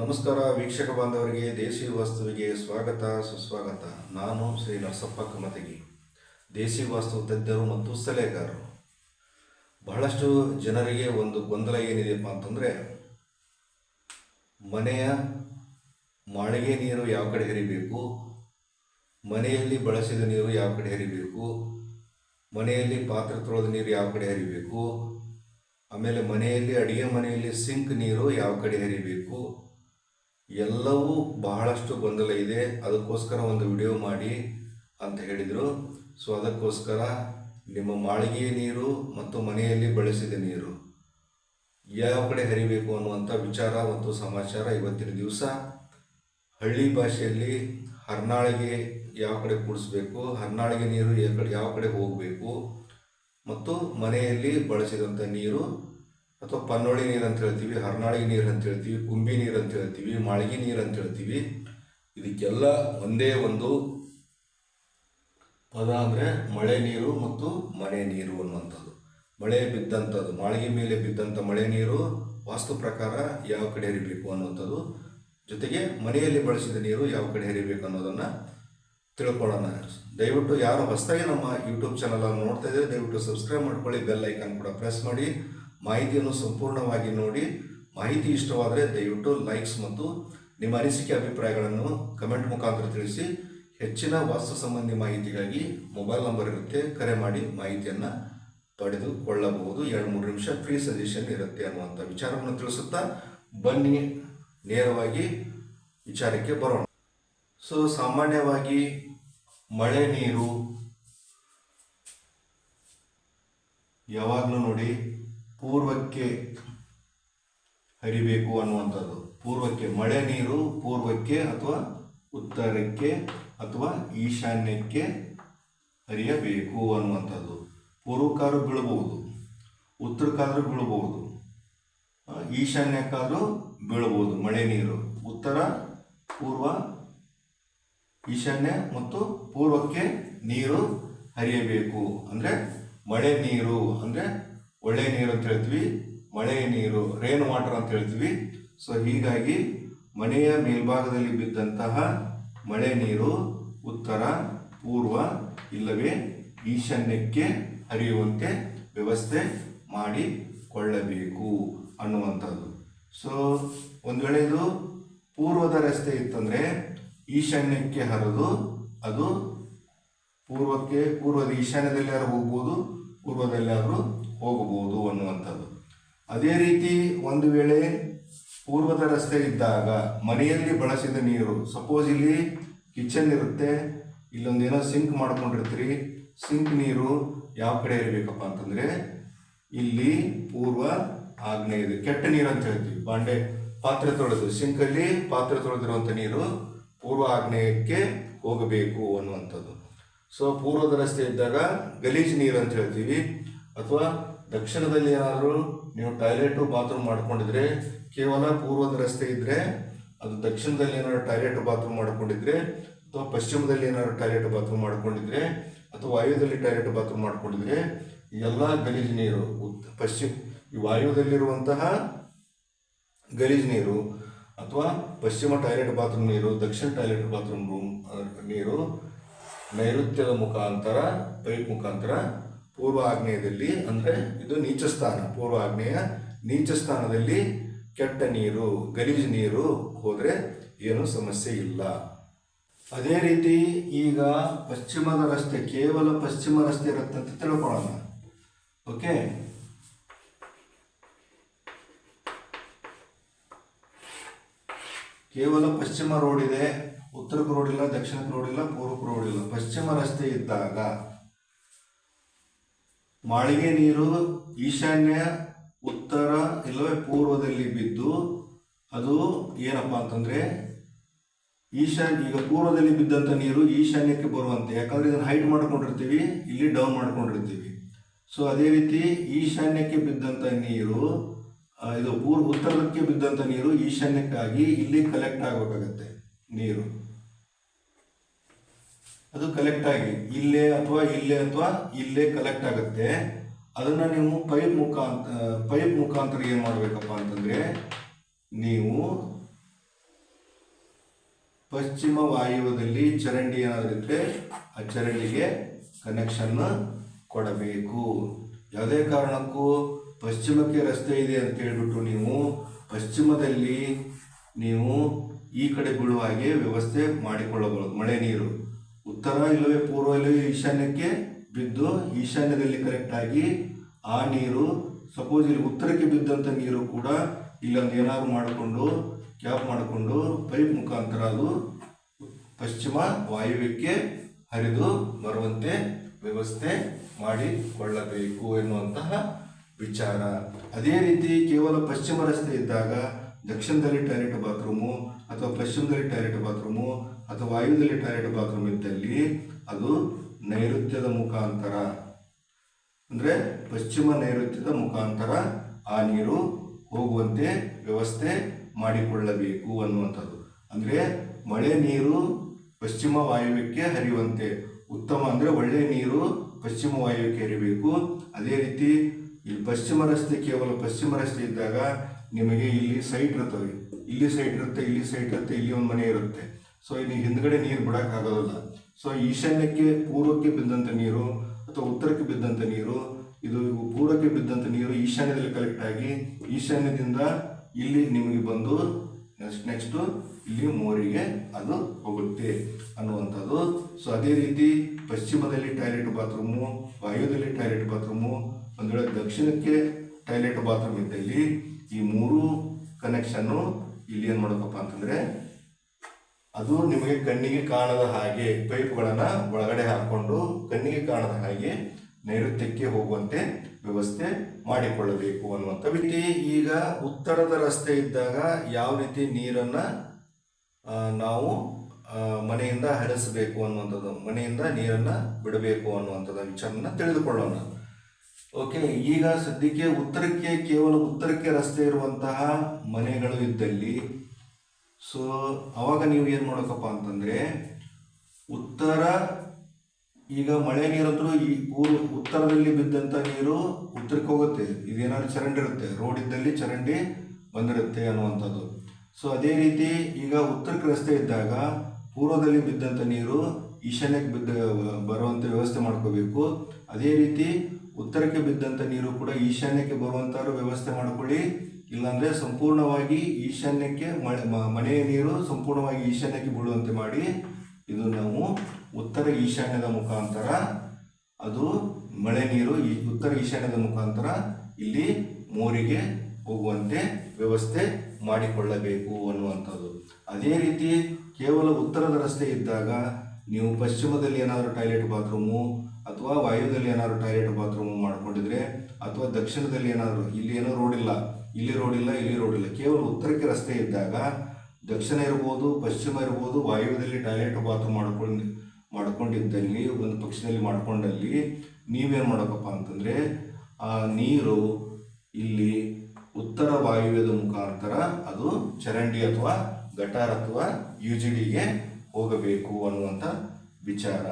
ನಮಸ್ಕಾರ ವೀಕ್ಷಕ ಬಾಂಧವರಿಗೆ, ದೇಸಿ ವಾಸ್ತುವಿಗೆ ಸ್ವಾಗತ, ಸುಸ್ವಾಗತ. ನಾನು ಶ್ರೀ ನರಸಪ್ಪ ಕಮತಗಿ. ದೇಸಿ ವಾಸ್ತು ತಜ್ಞರು ಮತ್ತು ಸಲಹೆಗಾರರು. ಬಹಳಷ್ಟು ಜನರಿಗೆ ಒಂದು ಗೊಂದಲ ಏನಿದೆಯಪ್ಪ ಅಂತಂದರೆ, ಮನೆಯ ಮಾಳಿಗೆ ನೀರು ಯಾವ ಕಡೆ ಹರಿಬೇಕು, ಮನೆಯಲ್ಲಿ ಬಳಸಿದ ನೀರು ಯಾವ ಕಡೆ ಹರಿಬೇಕು, ಮನೆಯಲ್ಲಿ ಪಾತ್ರೆ ತೊಳೆದ ನೀರು ಯಾವ ಕಡೆ ಹರಿಬೇಕು, ಆಮೇಲೆ ಮನೆಯಲ್ಲಿ, ಅಡಿಗೆ ಮನೆಯಲ್ಲಿ ಸಿಂಕ್ ನೀರು ಯಾವ ಕಡೆ ಹರಿಬೇಕು ಎಲ್ಲವೂ ಬಹಳಷ್ಟು ಗೊಂದಲ ಇದೆ. ಅದಕ್ಕೋಸ್ಕರ ಒಂದು ವಿಡಿಯೋ ಮಾಡಿ ಅಂತ ಹೇಳಿದರು. ಸೊ, ಅದಕ್ಕೋಸ್ಕರ ನಿಮ್ಮ ಮಾಳಿಗೆಯ ನೀರು ಮತ್ತು ಮನೆಯಲ್ಲಿ ಬಳಸಿದ ನೀರು ಯಾವ ಕಡೆ ಹರಿಬೇಕು ಅನ್ನುವಂಥ ವಿಚಾರ ಮತ್ತು ಸಮಾಚಾರ ಇವತ್ತಿನ ದಿವಸ ಹಳ್ಳಿ ಭಾಷೆಯಲ್ಲಿ ಹರ್ನಾಳಿಗೆ ಯಾವ ಕಡೆ ಕೂಡಿಸ್ಬೇಕು, ಹರ್ನಾಳಿಗೆ ನೀರು ಯಾವ ಕಡೆ ಯಾವ ಕಡೆ ಹೋಗಬೇಕು ಮತ್ತು ಮನೆಯಲ್ಲಿ ಬಳಸಿದಂಥ ನೀರು ಅಥವಾ ಪನ್ನೋಳಿ ನೀರು ಅಂತ ಹೇಳ್ತೀವಿ ಹರ್ನಾಳಿಗೆ ನೀರು ಅಂತ ಹೇಳ್ತೀವಿ, ಕುಂಬಿ ನೀರು ಅಂತ ಹೇಳ್ತೀವಿ, ಮಾಳಿಗೆ ನೀರು ಅಂತ ಹೇಳ್ತೀವಿ. ಇದಕ್ಕೆಲ್ಲ ಒಂದೇ ಒಂದು ಪದ ಅಂದರೆ ಮಳೆ ನೀರು ಮತ್ತು ಮನೆ ನೀರು ಅನ್ನುವಂಥದ್ದು. ಮಳೆ ಬಿದ್ದಂಥದ್ದು, ಮಾಳಿಗೆ ಮೇಲೆ ಬಿದ್ದಂಥ ಮಳೆ ನೀರು ವಾಸ್ತು ಪ್ರಕಾರ ಯಾವ ಕಡೆ ಹರಿಬೇಕು ಅನ್ನುವಂಥದ್ದು. ಜೊತೆಗೆ ಮನೆಯಲ್ಲಿ ಬಳಸಿದ ನೀರು ಯಾವ ಕಡೆ ಹರಿಬೇಕು ಅನ್ನೋದನ್ನು ತಿಳ್ಕೊಳ್ಳೋಣ. ದಯವಿಟ್ಟು ಯಾರು ಹೊಸದಾಗಿ ನಮ್ಮ ಯೂಟ್ಯೂಬ್ ಚಾನಲ್ ಅನ್ನು ನೋಡ್ತಾ ಇದ್ದಾರೆ ದಯವಿಟ್ಟು ಸಬ್ಸ್ಕ್ರೈಬ್ ಮಾಡ್ಕೊಳ್ಳಿ ಬೆಲ್ ಐಕಾನ್ ಕೂಡ ಪ್ರೆಸ್ ಮಾಡಿ. ಮಾಹಿತಿಯನ್ನು ಸಂಪೂರ್ಣವಾಗಿ ನೋಡಿ, ಮಾಹಿತಿ ಇಷ್ಟವಾದರೆ ದಯವಿಟ್ಟು ಲೈಕ್ಸ್ ಮತ್ತು ನಿಮ್ಮ ಅನಿಸಿಕೆ ಅಭಿಪ್ರಾಯಗಳನ್ನು ಕಮೆಂಟ್ ಮುಖಾಂತರ ತಿಳಿಸಿ. ಹೆಚ್ಚಿನ ವಾಸ್ತು ಸಂಬಂಧಿ ಮಾಹಿತಿಗಾಗಿ ಮೊಬೈಲ್ ನಂಬರ್ ಇರುತ್ತೆ. ಕರೆ ಮಾಡಿ ಮಾಹಿತಿಯನ್ನು ಪಡೆದುಕೊಳ್ಳಬಹುದು. ಎರಡು ಮೂರು ನಿಮಿಷ ಫ್ರೀ ಸಜೆಷನ್ ಇರುತ್ತೆ ಅನ್ನುವಂಥ ವಿಚಾರವನ್ನು ತಿಳಿಸುತ್ತಾ ಬನ್ನಿ. ನೇರವಾಗಿ ವಿಚಾರಕ್ಕೆ ಬರೋಣ. ಸೊ ಸಾಮಾನ್ಯವಾಗಿ ಮಳೆ ನೀರು ಯಾವಾಗಲೂ ನೋಡಿ ಪೂರ್ವಕ್ಕೆ ಹರಿಬೇಕು ಅನ್ನುವಂಥದ್ದು. ಪೂರ್ವಕ್ಕೆ ಮಳೆ ನೀರು, ಪೂರ್ವಕ್ಕೆ ಅಥವಾ ಉತ್ತರಕ್ಕೆ ಅಥವಾ ಈಶಾನ್ಯಕ್ಕೆ ಹರಿಯಬೇಕು ಅನ್ನುವಂಥದ್ದು. ಪೂರ್ವಕ್ಕಾದ್ರೂ ಬೀಳಬಹುದು, ಉತ್ತರಕ್ಕಾದ್ರೂ ಬೀಳಬಹುದು ಈಶಾನ್ಯ ಈಶಾನ್ಯಕ್ಕಾದ್ರೂ ಬೀಳಬಹುದು ಮಳೆ ನೀರು. ಉತ್ತರ, ಪೂರ್ವ, ಈಶಾನ್ಯ ಮತ್ತು ಪೂರ್ವಕ್ಕೆ ನೀರು ಹರಿಯಬೇಕು. ಅಂದರೆ ಮಳೆ ನೀರು, ಅಂದರೆ ಒಳ್ಳೆ ನೀರು ಅಂತ ಹೇಳ್ತೀವಿ, ಮಳೆ ನೀರು ರೇನ್ ವಾಟರ್ ಅಂತ ಹೇಳ್ತೀವಿ. ಸೊ ಹೀಗಾಗಿ ಮನೆಯ ಮೇಲ್ಭಾಗದಲ್ಲಿ ಬಿದ್ದಂತಹ ಮಳೆ ನೀರು ಉತ್ತರ, ಪೂರ್ವ, ಇಲ್ಲವೇ ಈಶಾನ್ಯಕ್ಕೆ ಹರಿಯುವಂತೆ ವ್ಯವಸ್ಥೆ ಮಾಡಿಕೊಳ್ಳಬೇಕು ಅನ್ನುವಂಥದ್ದು. ಸೊ ಒಂದು ವೇಳೆ ಇದು ಪೂರ್ವದ ರಸ್ತೆ ಇತ್ತಂದರೆ ಈಶಾನ್ಯಕ್ಕೆ ಹರಿದು ಅದು ಪೂರ್ವಕ್ಕೆ, ಪೂರ್ವದ ಈಶಾನ್ಯದಲ್ಲಿ ಯಾರು ಹೋಗ್ಬೋದು? ಪೂರ್ವದಲ್ಲಾದರೂ ಹೋಗಬಹುದು ಅನ್ನುವಂಥದ್ದು. ಅದೇ ರೀತಿ ಒಂದು ವೇಳೆ ಪೂರ್ವದ ರಸ್ತೆ ಇದ್ದಾಗ ಮನೆಯಲ್ಲಿ ಬಳಸಿದ ನೀರು ಸಪೋಸ್ ಇಲ್ಲಿ ಕಿಚನ್ ಇರುತ್ತೆ, ಇಲ್ಲೊಂದೇನೋ ಸಿಂಕ್ ಮಾಡ್ಕೊಂಡಿರ್ತೀರಿ ಸಿಂಕ್ ನೀರು ಯಾವ ಕಡೆ ಇರಬೇಕಪ್ಪ ಅಂತಂದರೆ ಇಲ್ಲಿ ಪೂರ್ವ ಆಗ್ನೇಯದ ಕೆಟ್ಟ ನೀರು ಅಂತ ಹೇಳ್ತೀವಿ, ಬಾಂಡೆ ಪಾತ್ರೆ ತೊಳೆದು ಸಿಂಕಲ್ಲಿ ಪಾತ್ರೆ ತೊಳೆದಿರುವಂಥ ನೀರು ಪೂರ್ವ ಆಗ್ನೇಯಕ್ಕೆ ಹೋಗಬೇಕು ಅನ್ನುವಂಥದ್ದು. ಸೊ ಪೂರ್ವದ ರಸ್ತೆ ಇದ್ದಾಗ ಗಲೀಜು ನೀರು ಅಂತ ಹೇಳ್ತೀವಿ. ಅಥವಾ ದಕ್ಷಿಣದಲ್ಲಿ ಏನಾದರೂ ನೀವು ಟಾಯ್ಲೆಟು ಬಾತ್ರೂಮ್ ಮಾಡ್ಕೊಂಡಿದ್ರೆ, ಕೇವಲ ಪೂರ್ವದ ರಸ್ತೆ ಇದ್ದರೆ ಅದು ದಕ್ಷಿಣದಲ್ಲಿ ಏನಾದ್ರು ಟಾಯ್ಲೆಟ್ ಬಾತ್ರೂಮ್ ಮಾಡ್ಕೊಂಡಿದ್ರೆ, ಅಥವಾ ಪಶ್ಚಿಮದಲ್ಲಿ ಏನಾದ್ರು ಟಾಯ್ಲೆಟ್ ಬಾತ್ರೂಮ್ ಮಾಡ್ಕೊಂಡಿದ್ರೆ, ಅಥವಾ ವಾಯುದಲ್ಲಿ ಟಾಯ್ಲೆಟ್ ಬಾತ್ರೂಮ್ ಮಾಡ್ಕೊಂಡಿದ್ರೆ ಎಲ್ಲ ಗಲೀಜು ನೀರು ಪಶ್ಚಿಮ, ಈ ವಾಯುದಲ್ಲಿರುವಂತಹ ಗಲೀಜು ನೀರು ಅಥವಾ ಪಶ್ಚಿಮ ಟಾಯ್ಲೆಟ್ ಬಾತ್ರೂಮ್ ನೀರು, ದಕ್ಷಿಣ ಟಾಯ್ಲೆಟ್ ಬಾತ್ರೂಮ್ ರೂಮ್ ನೀರು ನೈಋತ್ಯದ ಮುಖಾಂತರ ಪೈಪ್ ಮುಖಾಂತರ ಪೂರ್ವ ಆಗ್ನೇಯದಲ್ಲಿ ಅಂದರೆ ಇದು ನೀಚ ಸ್ಥಾನ ಪೂರ್ವ ಆಗ್ನೇಯ ನೀಚ ಸ್ಥಾನದಲ್ಲಿ ಕೆಟ್ಟ ನೀರು, ಗಲೀಜು ನೀರು ಹೋದರೆ ಏನೂ ಸಮಸ್ಯೆ ಇಲ್ಲ. ಅದೇ ರೀತಿ ಈಗ ಪಶ್ಚಿಮದ ರಸ್ತೆ, ಕೇವಲ ಪಶ್ಚಿಮ ರಸ್ತೆ ಇರುತ್ತೆ ಅಂತ ತಿಳ್ಕೊಳ್ಳೋಣ. ಓಕೆ? ಕೇವಲ ಪಶ್ಚಿಮ ರೋಡ್ ಇದೆ. ಉತ್ತರಕ್ಕೆ ರೋಡ್ ಇಲ್ಲ ದಕ್ಷಿಣಕ್ಕೆ ರೋಡ್ ಇಲ್ಲ ಪೂರ್ವಕ್ಕೆ ರೋಡ್ ಇಲ್ಲ ಪಶ್ಚಿಮ ರಸ್ತೆ ಇದ್ದಾಗ ಮಾಳಿಗೆ ನೀರು ಈಶಾನ್ಯ, ಉತ್ತರ ಇಲ್ಲವೇ ಪೂರ್ವದಲ್ಲಿ ಬಿದ್ದು ಅದು ಏನಪ್ಪ ಅಂತಂದ್ರೆ ಈಶಾನ್ಯ ಈಗ ಪೂರ್ವದಲ್ಲಿ ಬಿದ್ದಂಥ ನೀರು ಈಶಾನ್ಯಕ್ಕೆ ಬರುವಂತೆ. ಯಾಕಂದ್ರೆ ಇದನ್ನು ಹೈಟ್ ಮಾಡ್ಕೊಂಡಿರ್ತೀವಿ, ಇಲ್ಲಿ ಡೌನ್ ಮಾಡ್ಕೊಂಡಿರ್ತೀವಿ. ಸೊ ಅದೇ ರೀತಿ ಈಶಾನ್ಯಕ್ಕೆ ಬಿದ್ದಂಥ ನೀರು ಇದು ಪೂರ್ವ ಉತ್ತರಕ್ಕೆ ಬಿದ್ದಂಥ ನೀರು ಈಶಾನ್ಯಕ್ಕಾಗಿ ಇಲ್ಲಿ ಕಲೆಕ್ಟ್ ಆಗಬೇಕಾಗತ್ತೆ ನೀರು. ಅದು ಕಲೆಕ್ಟ್ ಆಗಿ, ಇಲ್ಲೇ ಅಥವಾ ಇಲ್ಲೇ ಅಥವಾ ಇಲ್ಲೇ ಕಲೆಕ್ಟ್ ಆಗುತ್ತೆ. ಅದನ್ನ ನೀವು ಪೈಪ್ ಮುಖಾಂತರ ಪೈಪ್ ಮುಖಾಂತರ ಏನು ಮಾಡಬೇಕಪ್ಪ ಅಂತಂದ್ರೆ, ನೀವು ಪಶ್ಚಿಮ ವಾಯುವದಲ್ಲಿ ಚರಂಡಿ ಏನಾದರೂ ಇದ್ರೆ ಆ ಚರಂಡಿಗೆ ಕನೆಕ್ಷನ್ ಕೊಡಬೇಕು. ಯಾವುದೇ ಕಾರಣಕ್ಕೂ ಪಶ್ಚಿಮಕ್ಕೆ ರಸ್ತೆ ಇದೆ ಅಂತ ಹೇಳ್ಬಿಟ್ಟು ನೀವು ಪಶ್ಚಿಮದಲ್ಲಿ ನೀವು ಈ ಕಡೆ ಬೀಳುವ ಹಾಗೆ ವ್ಯವಸ್ಥೆ ಮಾಡಿಕೊಳ್ಳಬಹುದು ಮಳೆ ನೀರು. ಉತ್ತರ ಇಲ್ಲವೇ ಪೂರ್ವ ಇಲ್ಲವೇ ಈಶಾನ್ಯಕ್ಕೆ ಬಿದ್ದು ಈಶಾನ್ಯದಲ್ಲಿ ಕರೆಕ್ಟಾಗಿ ಆ ನೀರು ಸಪೋಸ್ ಇಲ್ಲಿ ಉತ್ತರಕ್ಕೆ ಬಿದ್ದಂಥ ನೀರು ಕೂಡ ಇಲ್ಲೊಂದು ಏನಾದ್ರು ಮಾಡಿಕೊಂಡು, ಕ್ಯಾಪ್ ಮಾಡಿಕೊಂಡು ಪೈಪ್ ಮುಖಾಂತರ ಅದು ಪಶ್ಚಿಮ ವಾಯುವ್ಯಕ್ಕೆ ಹರಿದು ಬರುವಂತೆ ವ್ಯವಸ್ಥೆ ಮಾಡಿಕೊಳ್ಳಬೇಕು ಎನ್ನುವಂತಹ ವಿಚಾರ. ಅದೇ ರೀತಿ ಕೇವಲ ಪಶ್ಚಿಮ ರಸ್ತೆ ಇದ್ದಾಗ ದಕ್ಷಿಣದಲ್ಲಿ ಟಾಯ್ಲೆಟ್ ಬಾತ್ರೂಮು ಅಥವಾ ಪಶ್ಚಿಮದಲ್ಲಿ ಟಾಯ್ಲೆಟ್ ಬಾತ್ರೂಮು ಅಥವಾ ವಾಯುವಿನಲ್ಲಿ ಟಾಯ್ಲೆಟ್ ಬಾತ್ರೂಮ್ ಇದ್ದಲ್ಲಿ ಅದು ನೈಋತ್ಯದ ಮುಖಾಂತರ. ಅಂದರೆ ಪಶ್ಚಿಮ ನೈಋತ್ಯದ ಮುಖಾಂತರ ಆ ನೀರು ಹೋಗುವಂತೆ ವ್ಯವಸ್ಥೆ ಮಾಡಿಕೊಳ್ಳಬೇಕು ಅನ್ನುವಂಥದ್ದು. ಅಂದರೆ ಮಳೆ ನೀರು ಪಶ್ಚಿಮ ವಾಯುವ್ಯಕ್ಕೆ ಹರಿಯುವಂತೆ. ಉತ್ತಮ ಅಂದರೆ ಒಳ್ಳೆ ನೀರು ಪಶ್ಚಿಮ ವಾಯುವ್ಯಕ್ಕೆ ಹರಿಬೇಕು. ಅದೇ ರೀತಿ ಇಲ್ಲಿ ಪಶ್ಚಿಮ ರಸ್ತೆ ಕೇವಲ ಪಶ್ಚಿಮ ರಸ್ತೆ ಇದ್ದಾಗ ನಿಮಗೆ ಇಲ್ಲಿ ಸೈಟ್ ಇರ್ತವೆ ಇಲ್ಲಿ ಸೈಟ್ ಇರುತ್ತೆ, ಇಲ್ಲಿ ಸೈಟ್ ಇರುತ್ತೆ, ಇಲ್ಲಿ ಒಂದು ಮನೆ ಇರುತ್ತೆ. ಸೊ ಇಲ್ಲಿ ಹಿಂದ್ಗಡೆ ನೀರು ಬಿಡೋಕ್ಕಾಗೋದಿಲ್ಲ. ಸೊ ಈಶಾನ್ಯಕ್ಕೆ ಪೂರ್ವಕ್ಕೆ ಬಿದ್ದಂಥ ನೀರು ಅಥವಾ ಉತ್ತರಕ್ಕೆ ಬಿದ್ದಂಥ ನೀರು, ಇದು ಪೂರ್ವಕ್ಕೆ ಬಿದ್ದಂಥ ನೀರು ಈಶಾನ್ಯದಲ್ಲಿ ಕಲೆಕ್ಟ್ ಆಗಿ ಈಶಾನ್ಯದಿಂದ ಇಲ್ಲಿ ನಿಮಗೆ ಬಂದು ನೆಕ್ಸ್ಟ್ ನೆಕ್ಸ್ಟು ಇಲ್ಲಿ ಮೋರಿಗೆ ಅದು ಹೋಗುತ್ತೆ ಅನ್ನುವಂಥದ್ದು. ಸೊ ಅದೇ ರೀತಿ ಪಶ್ಚಿಮದಲ್ಲಿ ಟಾಯ್ಲೆಟ್ ಬಾತ್ರೂಮು ವಾಯುದಲ್ಲಿ ಟಾಯ್ಲೆಟ್ ಬಾತ್ರೂಮು ಒಂದು ವೇಳೆ ದಕ್ಷಿಣಕ್ಕೆ ಟಾಯ್ಲೆಟ್ ಬಾತ್ರೂಮ್ ಇದ್ದಲ್ಲಿ ಈ ಮೂರು ಕನೆಕ್ಷನ್ನು ಇಲ್ಲಿ ಏನು ಮಾಡಬೇಕಪ್ಪ ಅಂತಂದರೆ ಅದು ನಿಮಗೆ ಕಣ್ಣಿಗೆ ಕಾಣದ ಹಾಗೆ ಪೈಪ್ಗಳನ್ನು ಒಳಗಡೆ ಹಾಕೊಂಡು ಕಣ್ಣಿಗೆ ಕಾಣದ ಹಾಗೆ ನೈಋತ್ಯಕ್ಕೆ ಹೋಗುವಂತೆ ವ್ಯವಸ್ಥೆ ಮಾಡಿಕೊಳ್ಳಬೇಕು ಅನ್ನುವಂಥ ರೀತಿ ಈಗ ಉತ್ತರದ ರಸ್ತೆ ಇದ್ದಾಗ ಯಾವ ರೀತಿ ನೀರನ್ನ ನಾವು ಮನೆಯಿಂದ ಹರಿಸಬೇಕು ಅನ್ನುವಂಥದ್ದು, ಮನೆಯಿಂದ ನೀರನ್ನ ಬಿಡಬೇಕು ಅನ್ನುವಂಥದ್ದು ವಿಚಾರನ ತಿಳಿದುಕೊಳ್ಳೋಣ. ಓಕೆ, ಈಗ ಸದ್ಯಕ್ಕೆ ಉತ್ತರಕ್ಕೆ ಕೇವಲ ಉತ್ತರಕ್ಕೆ ರಸ್ತೆ ಇರುವಂತಹ ಮನೆಗಳು ಇದ್ದಲ್ಲಿ ಸೊ ಅವಾಗ ನೀವು ಏನು ಮಾಡಬೇಕಪ್ಪ ಅಂತಂದರೆ, ಉತ್ತರ, ಈಗ ಮಳೆ ನೀರಂತರೂ ಈ ಊರು ಉತ್ತರದಲ್ಲಿ ಬಿದ್ದಂಥ ನೀರು ಉತ್ತರಕ್ಕೆ ಹೋಗುತ್ತೆ. ಇದೇನಾದ್ರು ಚರಂಡಿ ಇರುತ್ತೆ. ರೋಡ್ ಇದ್ದಲ್ಲಿ ಚರಂಡಿ ಬಂದಿರುತ್ತೆ ಅನ್ನುವಂಥದ್ದು. ಸೊ ಅದೇ ರೀತಿ ಈಗ ಉತ್ತರಕ್ಕೆ ರಸ್ತೆ ಇದ್ದಾಗ ಪೂರ್ವದಲ್ಲಿ ಬಿದ್ದಂಥ ನೀರು ಈಶಾನ್ಯಕ್ಕೆ ಬಿದ್ದ ಬರುವಂಥ ವ್ಯವಸ್ಥೆ ಮಾಡ್ಕೋಬೇಕು. ಅದೇ ರೀತಿ ಉತ್ತರಕ್ಕೆ ಬಿದ್ದಂಥ ನೀರು ಕೂಡ ಈಶಾನ್ಯಕ್ಕೆ ಬರುವಂಥ ವ್ಯವಸ್ಥೆ ಮಾಡ್ಕೊಳ್ಳಿ. ಇಲ್ಲಾಂದ್ರೆ ಸಂಪೂರ್ಣವಾಗಿ ಈಶಾನ್ಯಕ್ಕೆ ಮನೆಯ ನೀರು ಸಂಪೂರ್ಣವಾಗಿ ಈಶಾನ್ಯಕ್ಕೆ ಬೀಳುವಂತೆ ಮಾಡಿ ಇದು ನಾವು ಉತ್ತರ ಈಶಾನ್ಯದ ಮುಖಾಂತರ, ಅದು ಮಳೆ ನೀರು ಈ, ಉತ್ತರ ಈಶಾನ್ಯದ ಮುಖಾಂತರ ಇಲ್ಲಿ ಮೋರಿಗೆ ಹೋಗುವಂತೆ ವ್ಯವಸ್ಥೆ ಮಾಡಿಕೊಳ್ಳಬೇಕು ಅನ್ನುವಂಥದ್ದು. ಅದೇ ರೀತಿ ಕೇವಲ ಉತ್ತರದ ರಸ್ತೆ ಇದ್ದಾಗ ನೀವು ಪಶ್ಚಿಮದಲ್ಲಿ ಏನಾದರೂ ಟಾಯ್ಲೆಟ್ ಬಾತ್ರೂಮು ಅಥವಾ ವಾಯುದಲ್ಲಿ ಏನಾದರೂ ಟಾಯ್ಲೆಟ್ ಬಾತ್ರೂಮು ಮಾಡಿಕೊಂಡಿದ್ರೆ ಅಥವಾ ದಕ್ಷಿಣದಲ್ಲಿ ಏನಾದರೂ, ಇಲ್ಲಿ ಏನೋ ರೋಡ್ ಇಲ್ಲ. ಇಲ್ಲಿ ರೋಡ್ ಇಲ್ಲ, ಇಲ್ಲಿ ರೋಡ್ ಇಲ್ಲ. ಕೇವಲ ಉತ್ತರಕ್ಕೆ ರಸ್ತೆ ಇದ್ದಾಗ ದಕ್ಷಿಣ ಇರ್ಬೋದು, ಪಶ್ಚಿಮ ಇರ್ಬೋದು ವಾಯುವ್ಯದಲ್ಲಿ ಟಾಯ್ಲೆಟ್ ಬಾತ್ರೂಮ್ ಮಾಡ್ಕೊಂಡು, ಮಾಡ್ಕೊಂಡಿದ್ದಲ್ಲಿ, ಒಂದು ಪಕ್ಷದಲ್ಲಿ ಮಾಡ್ಕೊಂಡಲ್ಲಿ ನೀವೇನು ಮಾಡೋಕಪ್ಪ ಅಂತಂದರೆ, ಆ ನೀರು ಇಲ್ಲಿ ಉತ್ತರ ವಾಯುವ್ಯದ ಮುಖಾಂತರ ಅದು ಚರಂಡಿ ಅಥವಾ ಗಟಾರ್ ಅಥವಾ ಯು ಜಿ ಡಿಗೆ ಹೋಗಬೇಕು ಅನ್ನುವಂಥ ವಿಚಾರ.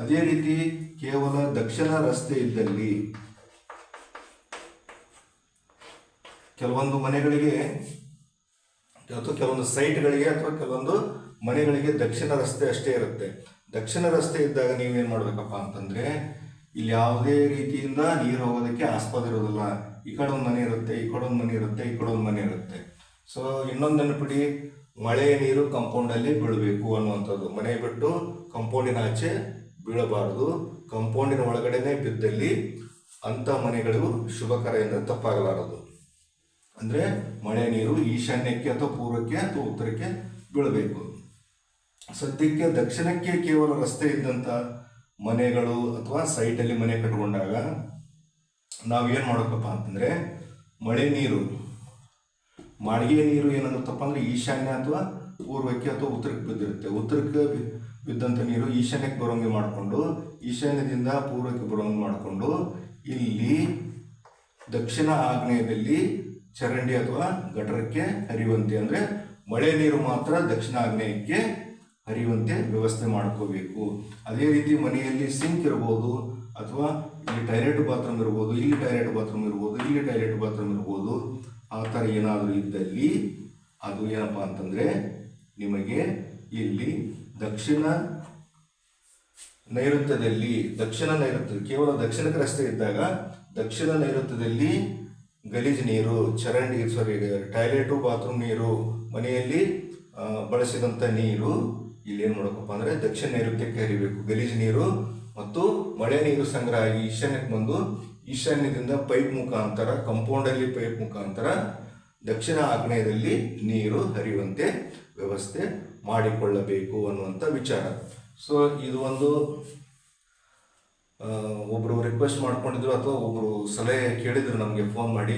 ಅದೇ ರೀತಿ ಕೇವಲ ದಕ್ಷಿಣ ರಸ್ತೆ ಇದ್ದಲ್ಲಿ ಕೆಲವೊಂದು ಮನೆಗಳಿಗೆ ಅಥವಾ ಕೆಲವೊಂದು ಸೈಟ್ಗಳಿಗೆ ಅಥವಾ ಕೆಲವೊಂದು ಮನೆಗಳಿಗೆ ದಕ್ಷಿಣ ರಸ್ತೆ ಅಷ್ಟೇ ಇರುತ್ತೆ. ದಕ್ಷಿಣ ರಸ್ತೆ ಇದ್ದಾಗ ನೀವೇನು ಮಾಡಬೇಕಪ್ಪ ಅಂತಂದರೆ, ಇಲ್ಲಿ ಯಾವುದೇ ರೀತಿಯಿಂದ ನೀರು ಹೋಗೋದಕ್ಕೆ ಆಸ್ಪದ ಇರೋದಿಲ್ಲ ಈ ಕಡೆ ಒಂದು ಮನೆ ಇರುತ್ತೆ, ಈ ಕಡೆ ಒಂದು ಮನೆ ಇರುತ್ತೆ, ಈ ಕಡೆ ಒಂದು ಮನೆ ಇರುತ್ತೆ. ಸೊ ಇನ್ನೊಂದು ನೆನಪಿಡಿ ಮಳೆ ನೀರು ಕಂಪೌಂಡಲ್ಲಿ ಬೀಳಬೇಕು ಅನ್ನುವಂಥದ್ದು. ಮನೆ ಬಿಟ್ಟು ಕಂಪೌಂಡಿನ ಆಚೆ ಬೀಳಬಾರದು. ಕಂಪೌಂಡಿನ ಒಳಗಡೆನೆ ಬಿದ್ದಲ್ಲಿ ಅಂಥ ಮನೆಗಳಿಗೂ ಶುಭಕರ ಎಂದರೆ ತಪ್ಪಾಗಲಾರದು. ಅಂದರೆ ಮಳೆ ನೀರು ಈಶಾನ್ಯಕ್ಕೆ ಅಥವಾ ಪೂರ್ವಕ್ಕೆ ಅಥವಾ ಉತ್ತರಕ್ಕೆ ಬೀಳಬೇಕು. ಸದ್ಯಕ್ಕೆ ದಕ್ಷಿಣಕ್ಕೆ ಕೇವಲ ರಸ್ತೆ ಇದ್ದಂಥ ಮನೆಗಳು ಅಥವಾ ಸೈಟಲ್ಲಿ ಮನೆ ಕಟ್ಕೊಂಡಾಗ ಏನು ಮಾಡಬೇಕಪ್ಪ ಅಂತಂದರೆ ಮಳೆ ನೀರು, ಮಾಳಿಗೆ ನೀರು ಏನಾಗುತ್ತಪ್ಪ ಅಂದರೆ ಈಶಾನ್ಯ ಅಥವಾ ಪೂರ್ವಕ್ಕೆ ಅಥವಾ ಉತ್ತರಕ್ಕೆ ಬಿದ್ದಿರುತ್ತೆ. ಉತ್ತರಕ್ಕೆ ಬಿದ್ದಂಥ ನೀರು ಈಶಾನ್ಯಕ್ಕೆ ಬರೋಂಗೆ ಮಾಡಿಕೊಂಡು, ಈಶಾನ್ಯದಿಂದ ಪೂರ್ವಕ್ಕೆ ಬರೋಂಗೆ ಮಾಡಿಕೊಂಡು ಇಲ್ಲಿ ದಕ್ಷಿಣ ಆಗ್ನೇಯದಲ್ಲಿ ಚರಂಡಿ ಅಥವಾ ಗಟರಕ್ಕೆ ಹರಿಯುವಂತೆ ಅಂದರೆ ಮಳೆ ನೀರು ಮಾತ್ರ ದಕ್ಷಿಣ ಆಗ್ನೇಯಕ್ಕೆ ಹರಿಯುವಂತೆ ವ್ಯವಸ್ಥೆ ಮಾಡ್ಕೋಬೇಕು. ಅದೇ ರೀತಿ ಮನೆಯಲ್ಲಿ ಸಿಂಕ್ ಇರ್ಬೋದು ಅಥವಾ ಇಲ್ಲಿ ಟಾಯ್ಲೆಟ್ ಬಾತ್ರೂಮ್ ಇರ್ಬೋದು, ಇಲ್ಲಿ ಟಾಯ್ಲೆಟ್ ಬಾತ್ರೂಮ್ ಇರ್ಬೋದು, ಇಲ್ಲಿ ಟಾಯ್ಲೆಟ್ ಬಾತ್ರೂಮ್ ಇರ್ಬೋದು. ಆ ಥರ ಏನಾದರೂ ಇದ್ದಲ್ಲಿ ಅದು ಏನಪ್ಪ ಅಂತಂದರೆ ನಿಮಗೆ ಇಲ್ಲಿ ದಕ್ಷಿಣ ನೈಋತ್ಯದಲ್ಲಿ ದಕ್ಷಿಣ ನೈಋತ್ಯ ಕೇವಲ ದಕ್ಷಿಣಕ್ಕೆ ರಸ್ತೆ ಇದ್ದಾಗ ದಕ್ಷಿಣ ನೈಋತ್ಯದಲ್ಲಿ ಗಲೀಜು ನೀರು, ಚರಂಡಿ ಸಾರಿ ಟಾಯ್ಲೆಟು ಬಾತ್ರೂಮ್ ನೀರು, ಮನೆಯಲ್ಲಿ ಬಳಸಿದಂಥ ನೀರು ಇಲ್ಲಿ ಏನು ಮಾಡಬೇಕಪ್ಪ ಅಂದರೆ ದಕ್ಷಿಣ ನೈಋತ್ಯಕ್ಕೆ ಹರಿಬೇಕು ಗಲೀಜು ನೀರು ಮತ್ತು ಮಳೆ ನೀರು ಸಂಗ್ರಹ ಆಗಿ ಈಶಾನ್ಯಕ್ಕೆ ಬಂದು ಈಶಾನ್ಯದಿಂದ ಪೈಪ್ ಮುಖಾಂತರ ಕಂಪೌಂಡಲ್ಲಿ ಪೈಪ್ ಮುಖಾಂತರ ದಕ್ಷಿಣ ಆಗ್ನೇಯದಲ್ಲಿ ನೀರು ಹರಿಯುವಂತೆ ವ್ಯವಸ್ಥೆ ಮಾಡಿಕೊಳ್ಳಬೇಕು ಅನ್ನುವಂಥ ವಿಚಾರ. ಸೊ ಇದು ಒಂದು ಒಬ್ಬರು ರಿಕ್ವೆಸ್ಟ್ ಮಾಡ್ಕೊಂಡಿದ್ರು ಅಥವಾ ಒಬ್ಬರು ಸಲಹೆ ಕೇಳಿದ್ರು ನಮಗೆ ಫೋನ್ ಮಾಡಿ,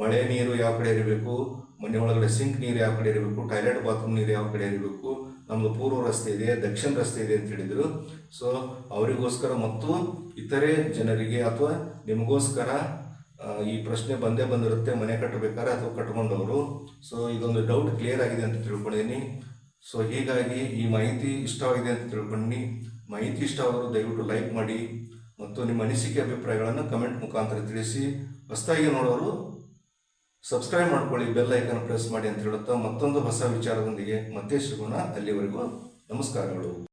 ಮಳೆ ನೀರು ಯಾವ ಕಡೆ ಇರಬೇಕು, ಮನೆ ಒಳಗಡೆ ಸಿಂಕ್ ನೀರು ಯಾವ ಕಡೆ ಇರಬೇಕು ಟಾಯ್ಲೆಟ್ ಬಾತ್ರೂಮ್ ನೀರು ಯಾವ ಕಡೆ ಇರಬೇಕು ನಮ್ಮದು ಪೂರ್ವ ರಸ್ತೆ ಇದೆ, ದಕ್ಷಿಣ ರಸ್ತೆ ಇದೆ ಅಂತ ಹೇಳಿದ್ರು. ಸೊ ಅವರಿಗೋಸ್ಕರ ಮತ್ತು ಇತರೆ ಜನರಿಗೆ ಅಥವಾ ನಿಮಗೋಸ್ಕರ ಈ ಪ್ರಶ್ನೆ ಬಂದೇ ಬಂದಿರುತ್ತೆ, ಮನೆ ಕಟ್ಟಬೇಕಾದ್ರೆ ಅಥವಾ ಕಟ್ಕೊಂಡವರು. ಸೊ ಇದೊಂದು ಡೌಟ್ ಕ್ಲಿಯರ್ ಆಗಿದೆ ಅಂತ ತಿಳ್ಕೊಂಡಿದ್ದೀನಿ. ಸೊ ಹೀಗಾಗಿ ಈ ಮಾಹಿತಿ ಇಷ್ಟವಾಗಿದೆ ಅಂತ ತಿಳ್ಕೊಂಡು ಮಾಹಿತಿ ಇಷ್ಟವಾದರೂ ದಯವಿಟ್ಟು ಲೈಕ್ ಮಾಡಿ. ಮತ್ತು ನಿಮ್ಮ ಅನಿಸಿಕೆ ಅಭಿಪ್ರಾಯಗಳನ್ನು ಕಮೆಂಟ್ ಮುಖಾಂತರ ತಿಳಿಸಿ. ಹೊಸದಾಗಿ ನೋಡೋರು, ಸಬ್ಸ್ಕ್ರೈಬ್ ಮಾಡ್ಕೊಳ್ಳಿ, ಬೆಲ್ ಐಕನ್ ಪ್ರೆಸ್ ಮಾಡಿ ಅಂತ ಹೇಳುತ್ತಾ ಮತ್ತೊಂದು ಹೊಸ ವಿಚಾರದೊಂದಿಗೆ ಮತ್ತೆ ಸಿಗೋಣ. ಅಲ್ಲಿವರೆಗೂ ನಮಸ್ಕಾರಗಳು.